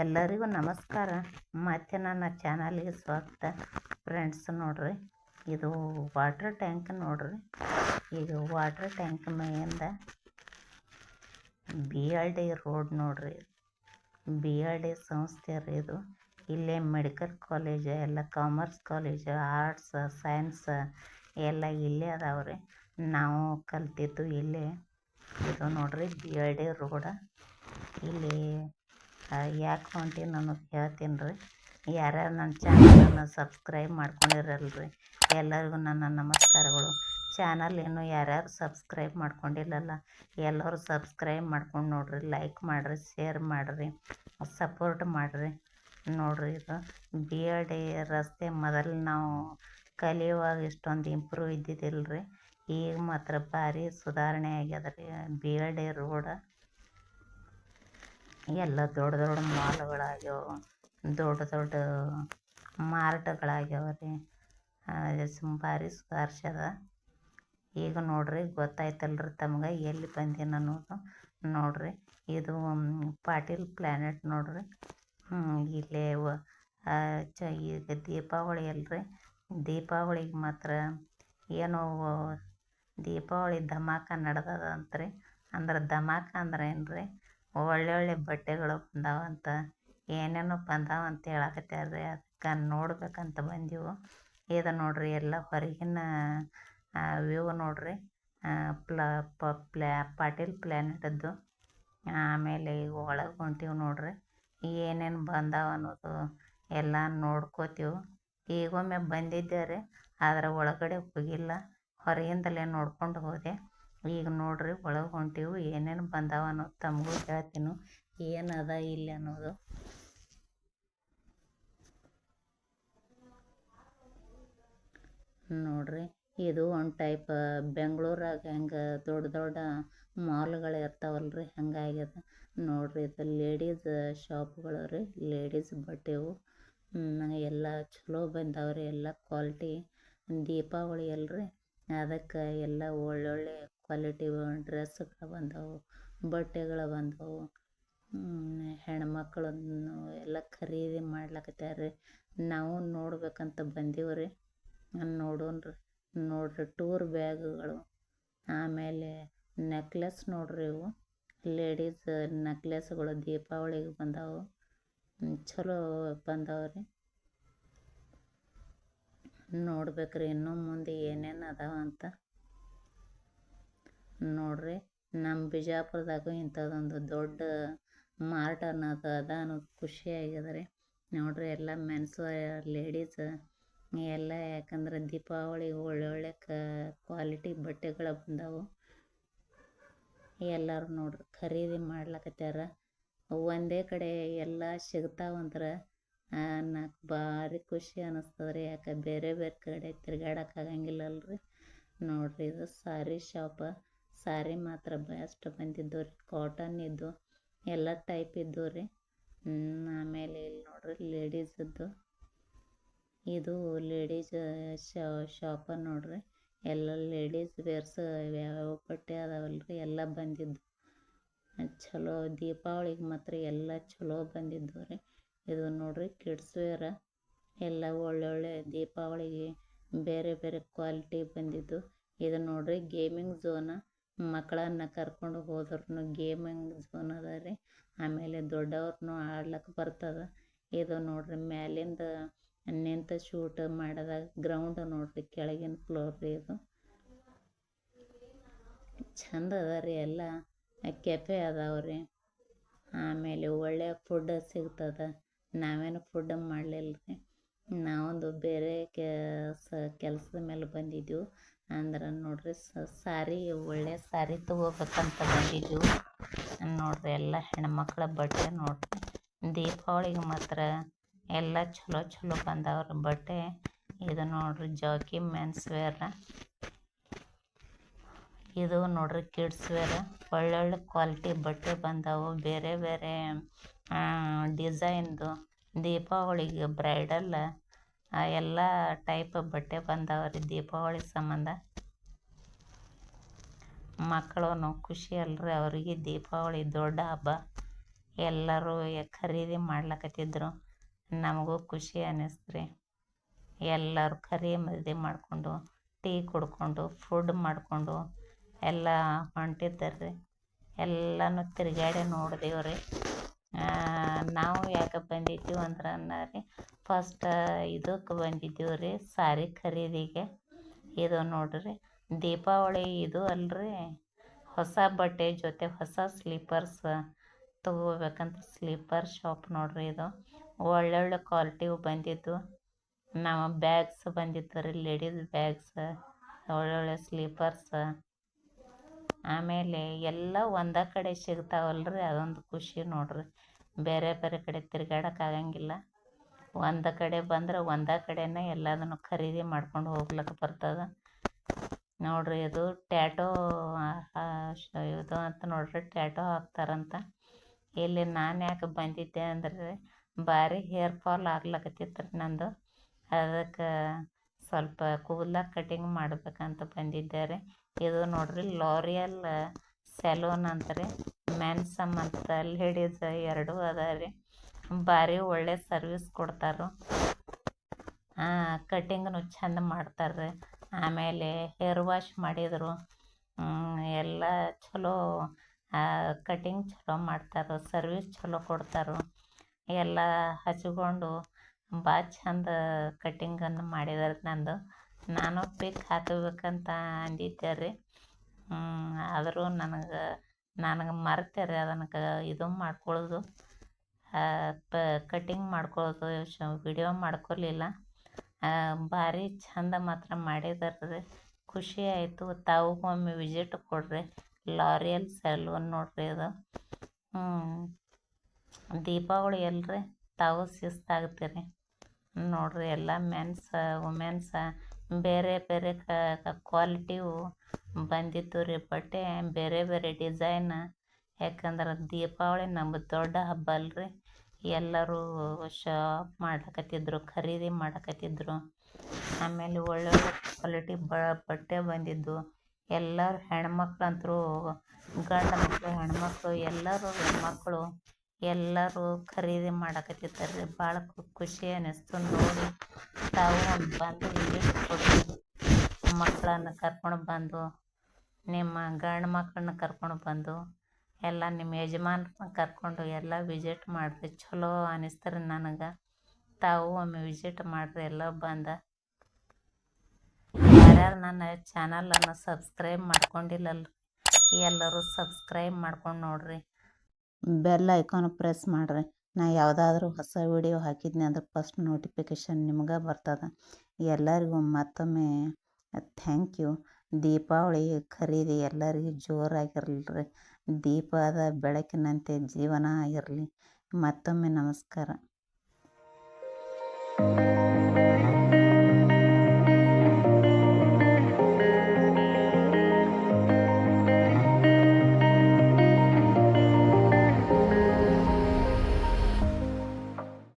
ಎಲ್ಲರಿಗೂ ನಮಸ್ಕಾರ. ಮತ್ತೆ ನನ್ನ ಚಾನಲ್ಗೆ ಸ್ವಾಗತ. ಫ್ರೆಂಡ್ಸ್ ನೋಡ್ರಿ, ಇದು ವಾಟ್ರ್ ಟ್ಯಾಂಕ್ ನೋಡ್ರಿ. ಇದು ವಾಟ್ರ್ ಟ್ಯಾಂಕ್ ಮೇಯಿಂದ ಬಿ ಎಲ್ ಡಿ ರೋಡ್ ನೋಡ್ರಿ. ಬಿ ಎಲ್ ಡಿ ಸಂಸ್ಥೆ ರೀ ಇದು. ಇಲ್ಲೇ ಮೆಡಿಕಲ್ ಕಾಲೇಜ್ ಎಲ್ಲ ಕಾಮರ್ಸ್ ಕಾಲೇಜ್ ಆರ್ಟ್ಸ್ ಸೈನ್ಸ್ ಎಲ್ಲ ಇಲ್ಲೇ ಅದಾವ್ರಿ ನಾವು ಕಲ್ತಿದ್ದು ಇಲ್ಲೇ. ಇದು ನೋಡ್ರಿ ಬಿ ಎಲ್ ಡಿ ರೋಡ ಇಲ್ಲಿ ಯಾಕೆ ಹೊಂಟೀನಿ ಅನ್ನೋದು ಹೇಳ್ತೀನಿ ರೀ. ಯಾರ್ಯಾರು ನನ್ನ ಚಾನಲನ್ನು ಸಬ್ಸ್ಕ್ರೈಬ್ ಮಾಡ್ಕೊಂಡಿರಲ್ರಿ, ಎಲ್ಲರಿಗೂ ನನ್ನ ನಮಸ್ಕಾರಗಳು. ಚಾನಲ್ ಇನ್ನೂ ಯಾರ್ಯಾರು ಸಬ್ಸ್ಕ್ರೈಬ್ ಮಾಡ್ಕೊಂಡಿಲ್ಲಲ್ಲ, ಎಲ್ಲರೂ ಸಬ್ಸ್ಕ್ರೈಬ್ ಮಾಡ್ಕೊಂಡು ನೋಡಿರಿ ಲೈಕ್ ಮಾಡಿರಿ ಶೇರ್ ಮಾಡಿರಿ ಸಪೋರ್ಟ್ ಮಾಡಿರಿ. ನೋಡಿರಿ ಇದು ಬಿ ಎಡ್ ರಸ್ತೆ ಮೊದಲು ನಾವು ಕಲಿಯುವಾಗ ಇಷ್ಟೊಂದು ಇಂಪ್ರೂವ್ ಇದ್ದಿದ್ದಿಲ್ಲ ರೀ ಈಗ ಮಾತ್ರ ಭಾರಿ ಸುಧಾರಣೆ ಆಗ್ಯದ ರೀ ಬಿ ಎಡ್ ರೋಡ ಎಲ್ಲ ದೊಡ್ಡ ದೊಡ್ಡ ಮಾಲ್ಗಳಾಗ್ಯಾವ, ದೊಡ್ಡ ದೊಡ್ಡ ಮಾರ್ಟ್ಗಳಾಗ್ಯಾವ ರೀ. ಭಾರಿ ಸುಧಾರಿಸ್ಯದ ಈಗ ನೋಡ್ರಿ, ಗೊತ್ತಾಯ್ತಲ್ರಿ ತಮ್ಗೆ ಎಲ್ಲಿ ಬಂದೀನಿ ಅನ್ನೋದು. ನೋಡ್ರಿ, ಇದು ಪಾಟೀಲ್ ಪ್ಲ್ಯಾನೆಟ್ ನೋಡ್ರಿ. ಇಲ್ಲೇ ಚ, ಈಗ ದೀಪಾವಳಿ ಅಲ್ರಿ. ದೀಪಾವಳಿಗೆ ಮಾತ್ರ ಏನೋ ದೀಪಾವಳಿ ಧಮಾಕ ನಡೆದದ ಅಂತ್ರಿ. ಅಂದ್ರೆ ಧಮಾಕ ಅಂದ್ರೆ ಏನು ರೀ ಒಳ್ಳೊಳ್ಳೆ ಬಟ್ಟೆಗಳು ಬಂದಾವಂತ, ಏನೇನೋ ಬಂದಾವಂತ ಹೇಳಕತ್ಯಾರ ರೀ ಅದಕ್ಕೆ ನೋಡಬೇಕಂತ ಬಂದೆವು. ಇದು ನೋಡ್ರಿ ಎಲ್ಲ ಹೊರಗಿನ ವ್ಯೂ ನೋಡ್ರಿ. ಪಾಟೀಲ್ ಪ್ಲ್ಯಾನೆಟದ್ದು ಆಮೇಲೆ ಈಗ ಒಳಗೆ ಹೊಂಟೀವಿ ನೋಡ್ರಿ. ಏನೇನು ಬಂದಾವ ಅನ್ನೋದು ಎಲ್ಲ ನೋಡ್ಕೋತೀವಿ. ಈಗೊಮ್ಮೆ ಬಂದಿದ್ದೆ ರೀ, ಆದ್ರೆ ಒಳಗಡೆ ಹೋಗಿಲ್ಲ. ಹೊರಗಿಂದಲೇ ನೋಡ್ಕೊಂಡು ಹೋದೆ. ಈಗ ನೋಡ್ರಿ ಒಳಗೆ ಹೊಂಟಿವು ಏನೇನು ಬಂದಾವ ಅನ್ನೋದು ತಮಗೂ ಹೇಳ್ತೀನಿ. ಏನದ ಇಲ್ಲಿ ಅನ್ನೋದು. ನೋಡ್ರಿ ಇದು ಒಂದು ಟೈಪ್ ಬೆಂಗಳೂರಾಗ ಹೆಂಗೆ ದೊಡ್ಡ ದೊಡ್ಡ ಮಾಲ್ಗಳು ಇರ್ತಾವಲ್ರಿ ಹಂಗಾಗ್ಯದ ನೋಡ್ರಿ ಇದು ಲೇಡೀಸ್ ಶಾಪ್ಗಳು ರೀ, ಲೇಡೀಸ್ ಬಟ್ಟೆವು. ಎಲ್ಲ ಚಲೋ ಬಂದಾವ್ರಿ, ಎಲ್ಲ ಕ್ವಾಲಿಟಿ. ದೀಪಾವಳಿ ಅಲ್ರಿ, ಅದಕ್ಕೆ ಎಲ್ಲ ಒಳ್ಳೊಳ್ಳೆ ಕ್ವಾಲಿಟಿ ಡ್ರೆಸ್ಗಳು ಬಂದವು, ಬಟ್ಟೆಗಳು ಬಂದವು. ಹೆಣ್ಮಕ್ಳನ್ನು ಎಲ್ಲ ಖರೀದಿ ಮಾಡ್ಲಕತ್ಯಾರ ರೀ ನಾವು ನೋಡ್ಬೇಕಂತ ಬಂದೀವಿ ರೀ ನೋಡೋಣ್ರಿ ನೋಡ್ರಿ ಟೂರ್ ಬ್ಯಾಗುಗಳು. ಆಮೇಲೆ ನೆಕ್ಲೆಸ್ ನೋಡ್ರಿ ಇವು. ಲೇಡೀಸ್ ನೆಕ್ಲೆಸ್ಗಳು ದೀಪಾವಳಿಗೆ ಬಂದವು. ಚಲೋ ಬಂದವು ರೀ ನೋಡ್ಬೇಕು ರೀ ಇನ್ನೂ ಮುಂದೆ ಏನೇನು ಅದಾವ ಅಂತ. ನೋಡ್ರಿ ನಮ್ಮ ಬಿಜಾಪುರದಾಗೂ ಇಂಥದ್ದೊಂದು ದೊಡ್ಡ ಮಾರ್ಟ್ ಅನ್ನೋದು ಅದ ಅನ್ನೋದು ಖುಷಿ ಆಗ್ಯದ ರೀ ನೋಡ್ರಿ, ಎಲ್ಲ ಮೆನ್ಸ್ ಲೇಡೀಸ್ ಎಲ್ಲ ಯಾಕಂದ್ರೆ ದೀಪಾವಳಿ ಒಳ್ಳೊಳ್ಳೆ ಕ ಕ್ವಾಲಿಟಿ ಬಟ್ಟೆಗಳು ಬಂದವು. ಎಲ್ಲರೂ ನೋಡ್ರಿ, ಖರೀದಿ ಮಾಡ್ಲಕತ್ಯಾರ. ಒಂದೇ ಕಡೆ ಎಲ್ಲ ಸಿಗ್ತಾವಂದ್ರೆ ನಾಲ್ಕು ಭಾರಿ ಖುಷಿ ಅನ್ನಿಸ್ತದೆ ರೀ ಯಾಕೆ, ಬೇರೆ ಬೇರೆ ಕಡೆ ತಿರ್ಗಾಡಕ್ಕೆ ಆಗಂಗಿಲ್ಲಲ್ರಿ. ನೋಡ್ರಿ, ಇದು ಸಾರಿ ಶಾಪ. ಸಾರಿ ಮಾತ್ರ ಬೆಸ್ಟ್ ಬಂದಿದ್ದು ರೀ. ಕಾಟನ್ ಇದ್ದು ಎಲ್ಲ ಟೈಪ್ ಇದ್ದು ರೀ. ಆಮೇಲೆ ಇಲ್ಲಿ ನೋಡ್ರಿ ಲೇಡೀಸದ್ದು ಇದು ಲೇಡೀಸ್ ಶಾಪ ನೋಡ್ರಿ. ಎಲ್ಲ ಲೇಡೀಸ್ ವೇರ್ಸ್ ಯಾವ್ಯಾವ ಬಟ್ಟೆ ಅದಾವಲ್ರಿ, ಎಲ್ಲ ಬಂದಿದ್ದು. ಚಲೋ, ದೀಪಾವಳಿಗೆ ಮಾತ್ರ ಎಲ್ಲ ಚಲೋ ಬಂದಿದ್ದು ರೀ. ಇದು ನೋಡ್ರಿ ಕಿಡ್ಸ್ ವೇರ ಎಲ್ಲ ಒಳ್ಳೊಳ್ಳೆ ದೀಪಾವಳಿಗೆ ಬೇರೆ ಬೇರೆ ಕ್ವಾಲಿಟಿ ಬಂದಿದ್ದು. ಇದು ನೋಡ್ರಿ ಗೇಮಿಂಗ್ ಝೋನ ಮಕ್ಕಳನ್ನ ಕರ್ಕೊಂಡು ಹೋದ್ರೂ ಗೇಮಿಂಗ್ ಝೋನ್ ಅದ ರೀ? ಆಮೇಲೆ ದೊಡ್ಡವ್ರನ್ನೂ ಆಡ್ಲಕ್ಕೆ ಬರ್ತದೆ. ಇದು ನೋಡ್ರಿ ಮ್ಯಾಲಿಂದ ನಿಂತು ಶೂಟ್ ಮಾಡಿದಾಗ ಗ್ರೌಂಡ್ ನೋಡಿರಿ ಕೆಳಗಿನ ಫ್ಲೋರ್ ರೀ ಇದು. ಚಂದ ಅದ ರೀ ಎಲ್ಲ. ಕೆಫೆ ಅದಾವ್ರಿ ಆಮೇಲೆ ಒಳ್ಳೆಯ ಫುಡ್ ಸಿಗ್ತದೆ. ನಾವೇನು ಫುಡ್ ಮಾಡಲಿಲ್ಲ ರೀ ನಾವೊಂದು ಬೇರೆ ಕೆಲಸ ಕೆಲಸದ ಮೇಲೆ ಬಂದಿದ್ದೆವು ಅಂದ್ರೆ ನೋಡಿರಿ ಸಾರಿ, ಒಳ್ಳೆ ಸಾರಿ ತೊಗೋಬೇಕಂತ ಬಂದಿದ್ದೆವು ನೋಡಿರಿ ಎಲ್ಲ ಹೆಣ್ಮಕ್ಳ ಬಟ್ಟೆ ನೋಡಿರಿ. ದೀಪಾವಳಿಗೆ ಮಾತ್ರ ಎಲ್ಲ ಚಲೋ ಚಲೋ ಬಂದವ್ರಿ ಬಟ್ಟೆ. ಇದು ನೋಡ್ರಿ ಜಾಕಿ, ಮೆನ್ಸ್ ವೇರ್. ಇದು ನೋಡ್ರಿ ಕಿಡ್ಸ್ ವೇರ್. ಒಳ್ಳೊಳ್ಳೆ ಕ್ವಾಲಿಟಿ ಬಟ್ಟೆ ಬಂದವು. ಬೇರೆ ಬೇರೆ ಡಿಸೈನ್ದು ದೀಪಾವಳಿಗೆ ಬ್ರೈಡಲ್ ಎಲ್ಲ ಟೈಪ್ ಬಟ್ಟೆ ಬಂದಾವ್ರಿ ದೀಪಾವಳಿ ಸಂಬಂಧ. ಮಕ್ಕಳು ಖುಷಿ ಅಲ್ರಿ ಅವರಿಗೆ ದೀಪಾವಳಿ ದೊಡ್ಡ ಹಬ್ಬ. ಎಲ್ಲರೂ ಖರೀದಿ ಮಾಡ್ಲಕತ್ತಿದ್ರು. ನಮಗೂ ಖುಷಿ ಅನ್ನಿಸ್ತು ರೀ ಎಲ್ಲರೂ ಖರೀದಿ ಮಾಡಿಕೊಂಡು, ಟೀ ಕುಡ್ಕೊಂಡು, ಫುಡ್ ಮಾಡಿಕೊಂಡು ಎಲ್ಲ ಹೊಂಟಿದ್ದಾರೆ ಎಲ್ಲನೂ ತಿರುಗಾಡಿ ನೋಡಿದೆವು ರೀ ನಾವು ಯಾಕೆ ಬಂದಿದ್ದೀವಿ ಅಂದ್ರೆ ರೀ ಫಸ್ಟ್ ಇದಕ್ಕೆ ಬಂದಿದ್ದೀವಿ ರೀ ಸಾರಿ ಖರೀದಿಗೆ. ಇದು ನೋಡಿರಿ, ದೀಪಾವಳಿ ಇದು ಅಲ್ರಿ. ಹೊಸ ಬಟ್ಟೆ ಜೊತೆ ಹೊಸ ಸ್ಲೀಪರ್ಸ್ ತಗೋಬೇಕಂತ ಸ್ಲೀಪರ್ ಶಾಪ್ ನೋಡ್ರಿ ಇದು. ಒಳ್ಳೊಳ್ಳೆ ಕ್ವಾಲಿಟಿವು ಬಂದಿದ್ದು. ನಮ್ಮ ಬ್ಯಾಗ್ಸ್ ಬಂದಿತ್ತು ರೀ ಲೇಡೀಸ್ ಬ್ಯಾಗ್ಸ್ ಒಳ್ಳೊಳ್ಳೆ ಸ್ಲೀಪರ್ಸ್ ಆಮೇಲೆ ಎಲ್ಲ ಒಂದೇ ಕಡೆ ಸಿಗ್ತಾವಲ್ರಿ ಅದೊಂದು ಖುಷಿ ನೋಡ್ರಿ. ಬೇರೆ ಬೇರೆ ಕಡೆ ತಿರ್ಗಾಡಕ್ಕೆ ಆಗಂಗಿಲ್ಲ. ಒಂದು ಕಡೆ ಬಂದ್ರೆ ಒಂದೇ ಕಡೆನೇ ಎಲ್ಲದನ್ನು ಖರೀದಿ ಮಾಡ್ಕೊಂಡು ಹೋಗ್ಲಿಕ್ಕೆ ಬರ್ತದೆ. ನೋಡ್ರಿ ಇದು ಟ್ಯಾಟೋ ಇದು ಅಂತ ನೋಡ್ರಿ ಟ್ಯಾಟೋ ಹಾಕ್ತಾರಂತ. ಇಲ್ಲಿ ನಾನು ಯಾಕೆ ಬಂದಿದ್ದೆ ಅಂದ್ರೆ ಭಾರಿ ಹೇರ್ ಫಾಲ್ ಆಗ್ಲಕತ್ತಿತ್ತು ನಂದು. ಅದಕ್ಕೆ ಸ್ವಲ್ಪ ಕೂದಲ ಕಟಿಂಗ್ ಮಾಡ್ಬೇಕಂತ ಬಂದಿದ್ದೆ ರೀ. ಇದು ನೋಡ್ರಿ ಲಾರಿಯಲ್ ಸೆಲೂನ್ ಅಂತ ರೀ ಮೆನ್ಸ್ ಅಂತ ಲೇಡೀಸ್ ಎರಡೂ ಅದ ರೀ. ಭಾರಿ ಒಳ್ಳೆ ಸರ್ವಿಸ್ ಕೊಡ್ತಾರೆ ಕಟಿಂಗ್ನು ಚಂದ ಮಾಡ್ತಾರೆ ಆಮೇಲೆ ಹೇರ್ ವಾಶ್ ಮಾಡಿದರು. ಎಲ್ಲ ಚಲೋ ಕಟಿಂಗ್ ಚಲೋ ಮಾಡ್ತಾರೆ ಸರ್ವಿಸ್ ಚಲೋ ಕೊಡ್ತಾರೆ ಎಲ್ಲ ಹಚ್ಕೊಂಡು ಭಾಳ ಚಂದ ಕಟಿಂಗನ್ನು ಮಾಡಿದಾರೆ ನಂದು. ನಾನು ಪಿಕ್ ಹಾಕಬೇಕಂತ ಅಂದಿದ್ದೆ ರೀ. ಆದರೂ ನನಗೆ ನನಗೆ ಮರೆತೆ ರೀ ಅದನ್ನು ಇದು ಮಾಡ್ಕೊಳ್ಳೋದು. ಪ ಕಟಿಂಗ್ ಮಾಡ್ಕೊಳ್ಳೋದು, ಶ್ ವಿಡಿಯೋ ಮಾಡ್ಕೊಲಿಲ್ಲ. ಭಾರಿ ಚಂದ ಮಾತ್ರ ಮಾಡಿದಾರೆ ರೀ ಖುಷಿ ಆಯಿತು. ತಾವು ಒಮ್ಮೆ ವಿಸಿಟ್ ಕೊಡಿರಿ. ಲಾರಿಯಲ್ ಸೆಲೂನ್ ನೋಡಿರಿ ಅದು. ದೀಪಾವಳಿ ಅಲ್ರಿ. ತಾವು ಶಿಸ್ತಾಗ್ತೀರಿ. ನೋಡಿರಿ ಎಲ್ಲ ಮೆನ್ಸ ವುಮೆನ್ಸ ಬೇರೆ ಬೇರೆ ಕ್ವಾಲಿಟಿವು ಬಂದಿತ್ತು ರೀ. ಬಟ್ಟೆ ಬೇರೆ ಬೇರೆ ಡಿಸೈನ್. ಯಾಕಂದ್ರೆ ದೀಪಾವಳಿ ನಮ್ಮ ದೊಡ್ಡ ಹಬ್ಬ ಅಲ್ರಿ. ಎಲ್ಲರೂ ಶಾಪ್ ಮಾಡಕತ್ತಿದ್ರು, ಖರೀದಿ ಮಾಡಕತ್ತಿದ್ರು. ಆಮೇಲೆ ಒಳ್ಳೊಳ್ಳೆ ಕ್ವಾಲಿಟಿ ಬಟ್ಟೆ ಬಂದಿದ್ದು. ಎಲ್ಲರೂ ಹೆಣ್ಮಕ್ಳಂತೂ ಗಂಡು ಮಕ್ಕಳು ಹೆಣ್ಮಕ್ಳು, ಎಲ್ಲರೂ ಹೆಣ್ಮಕ್ಳು ಎಲ್ಲರೂ ಖರೀದಿ ಮಾಡಕತ್ತಿದ್ದಾರೆ ರೀ ಭಾಳ ಖುಷಿ ಅನಿಸ್ತು ನೋಡಿ. ತಾವು ಬಂದು ಕೊಡಿ ಮಕ್ಕಳನ್ನ ಕರ್ಕೊಂಡು ಬಂದು, ನಿಮ್ಮ ಗಂಡು ಮಕ್ಕಳನ್ನ ಕರ್ಕೊಂಡು ಬಂದು, ಎಲ್ಲ ನಿಮ್ಮ ಯಜಮಾನ್ರನ್ನ ಕರ್ಕೊಂಡು ಎಲ್ಲ ವಿಸಿಟ್ ಮಾಡಿರಿ. ಚಲೋ ಅನ್ನಿಸ್ತಾರೆ ನನಗೆ. ತಾವು ಒಮ್ಮೆ ವಿಸಿಟ್ ಮಾಡಿರಿ. ಎಲ್ಲ ಬಂದ. ಯಾರ್ಯಾರು ನನ್ನ ಚಾನಲನ್ನು ಸಬ್ಸ್ಕ್ರೈಬ್ ಮಾಡ್ಕೊಂಡಿಲ್ಲಲ್ರಿ, ಎಲ್ಲರೂ ಸಬ್ಸ್ಕ್ರೈಬ್ ಮಾಡ್ಕೊಂಡು ನೋಡ್ರಿ. ಬೆಲ್ ಐಕಾನ್ ಪ್ರೆಸ್ ಮಾಡಿರಿ. ನಾ ಯಾವುದಾದ್ರೂ ಹೊಸ ವೀಡಿಯೋ ಹಾಕಿದ್ನಿ ಅಂದ್ರೆ ಫಸ್ಟ್ ನೋಟಿಫಿಕೇಶನ್ ನಿಮ್ಗೆ ಬರ್ತದೆ. ಎಲ್ಲರಿಗೂ ಮತ್ತೊಮ್ಮೆ ಥ್ಯಾಂಕ್ ಯು ದೀಪಾವಳಿ ಖರೀದಿ ಎಲ್ಲರಿಗೂ ಜೋರಾಗಿರಲಿ ರೀ ದೀಪದ ಬೆಳಕಿನಂತೆ ಜೀವನ ಆಗಿರಲಿ. ಮತ್ತೊಮ್ಮೆ ನಮಸ್ಕಾರ.